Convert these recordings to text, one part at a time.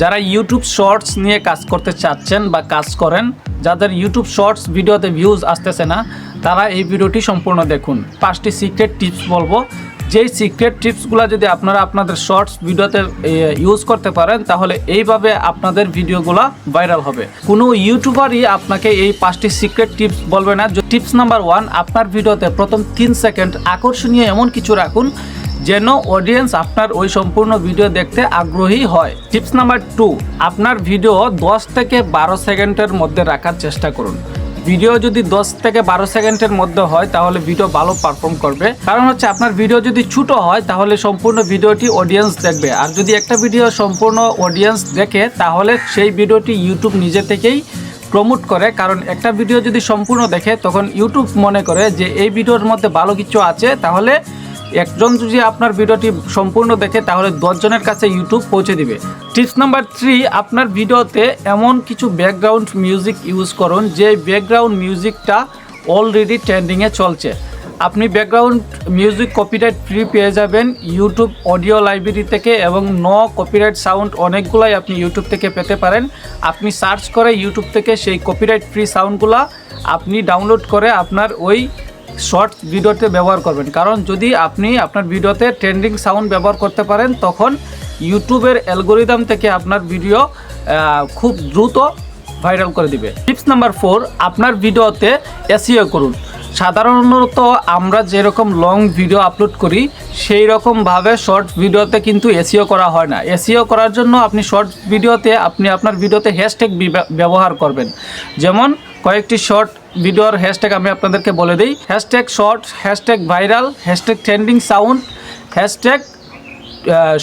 যারা YouTube shorts নিয়ে কাজ করতে চাচ্ছেন বা কাজ করেন, যাদের ইউটিউব শর্টস ভিডিওতে ভিউজ আসতেছে না, তারা এই ভিডিওটি সম্পূর্ণ দেখুন। পাঁচটি সিক্রেট টিপস বলব। যেই সিক্রেট টিপসগুলো যদি আপনারা আপনাদের শর্টস ভিডিওতে ইউজ করতে পারেন, তাহলে এইভাবে আপনাদের ভিডিওগুলো ভাইরাল হবে। কোনো ইউটিউবারই আপনাকে এই পাঁচটি সিক্রেট টিপস বলবে না। টিপস নাম্বার ওয়ান আপনার ভিডিওতে প্রথম তিন সেকেন্ড আকর্ষণীয় এমন কিছু রাখুন যেন অডিয়েন্স আপনার ওই সম্পূর্ণ ভিডিও দেখতে আগ্রহী হয়। টিপস নাম্বার টু আপনার ভিডিও দশ থেকে বারো সেকেন্ডের মধ্যে রাখার চেষ্টা করুন। ভিডিও যদি দশ থেকে বারো সেকেন্ডের মধ্যে হয়, তাহলে ভিডিও ভালো পারফর্ম করবে। কারণ হচ্ছে আপনার ভিডিও যদি ছোটো হয়, তাহলে সম্পূর্ণ ভিডিওটি অডিয়েন্স দেখবে। আর যদি একটা ভিডিও সম্পূর্ণ অডিয়েন্স দেখে, তাহলে সেই ভিডিওটি ইউটিউব নিজে থেকেই প্রমোট করে। কারণ একটা ভিডিও যদি সম্পূর্ণ দেখে, তখন ইউটিউব মনে করে যে, এই ভিডিওর মধ্যে ভালো কিছু আছে। তাহলে একজন যদি আপনার ভিডিওটি সম্পূর্ণ দেখে, তাহলে দশজনের কাছে ইউটিউব পৌঁছে দিবে। টিপস নাম্বার থ্রি, আপনার ভিডিওতে এমন কিছু ব্যাকগ্রাউন্ড মিউজিক ইউজ করুন, যে ব্যাকগ্রাউন্ড মিউজিকটা অলরেডি ট্রেন্ডিংয়ে চলছে। আপনি ব্যাকগ্রাউন্ড মিউজিক কপিরাইট ফ্রি পেয়ে যাবেন ইউটিউব অডিও লাইব্রেরি থেকে এবং ন কপিরাইট সাউন্ড অনেকগুলাই আপনি ইউটিউব থেকে পেতে পারেন। আপনি সার্চ করে ইউটিউব থেকে সেই কপিরাইট ফ্রি সাউন্ডগুলো আপনি ডাউনলোড করে আপনার ওই শর্ট ভিডিওতে ব্যবহার করবেন। কারণ যদি আপনি আপনার ভিডিওতে ট্রেন্ডিং সাউন্ড ব্যবহার করতে পারেন, তখন ইউটিউবের অ্যালগোরিদম থেকে আপনার ভিডিও খুব দ্রুত ভাইরাল করে দিবে। টিপস নাম্বার ফোর আপনার ভিডিওতে এসিও করুন। সাধারণত আমরা যেরকম লং ভিডিও আপলোড করি, সেই রকমভাবে শর্ট ভিডিওতে কিন্তু এসিও করা হয় না। এসিও করার জন্য আপনি শর্ট ভিডিওতে আপনি আপনার ভিডিওতে হ্যাশট্যাগ ব্যবহার করবেন। যেমন কয়েকটি শর্ট ভিডিওর হ্যাশট্যাগ আমি আপনাদেরকে বলে দিই। Hashtag short hashtag viral hashtag trending sound hashtag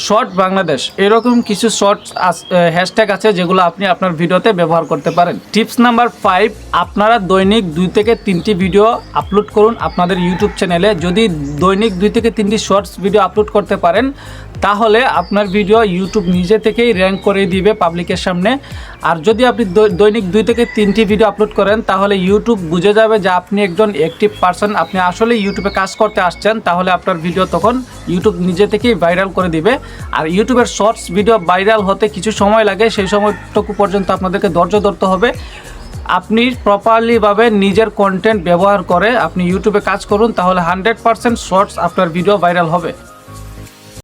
short Bangladesh. এরকম কিছু শর্ট হ্যাশট্যাগ আছে যেগুলো আপনি আপনার ভিডিওতে ব্যবহার করতে পারেন। টিপস নাম্বার ফাইভ আপনারা দৈনিক দুই থেকে তিনটি ভিডিও আপলোড করুন আপনাদের ইউটিউব চ্যানেলে যদি দৈনিক দুই থেকে তিনটি শর্টস ভিডিও আপলোড করতে পারেন, তাহলে আপনার ভিডিও ইউটিউব নিজে থেকেই র্যাঙ্ক করে দিবে পাবলিকের সামনে। আর যদি আপনি দৈনিক দুই থেকে তিনটি ভিডিও আপলোড করেন, তাহলে ইউটিউব বুঝে যাবে যে আপনি একজন অ্যাক্টিভ পারসন আপনি আসলে ইউটিউবে কাজ করতে আসছেন, তাহলে আপনার ভিডিও তখন ইউটিউব নিজে থেকেই ভাইরাল করে দিবে। আর ইউটিউবের শর্টস ভিডিও ভাইরাল হতে কিছু সময় লাগে, সেই সময়টুকু পর্যন্ত আপনাদেরকে ধৈর্য ধরতে হবে। আপনি প্রপারলিভাবে নিজের কন্টেন্ট ব্যবহার করে আপনি ইউটিউবে কাজ করুন, তাহলে হান্ড্রেড পারসেন্ট শর্টস আপনার ভিডিও ভাইরাল হবে।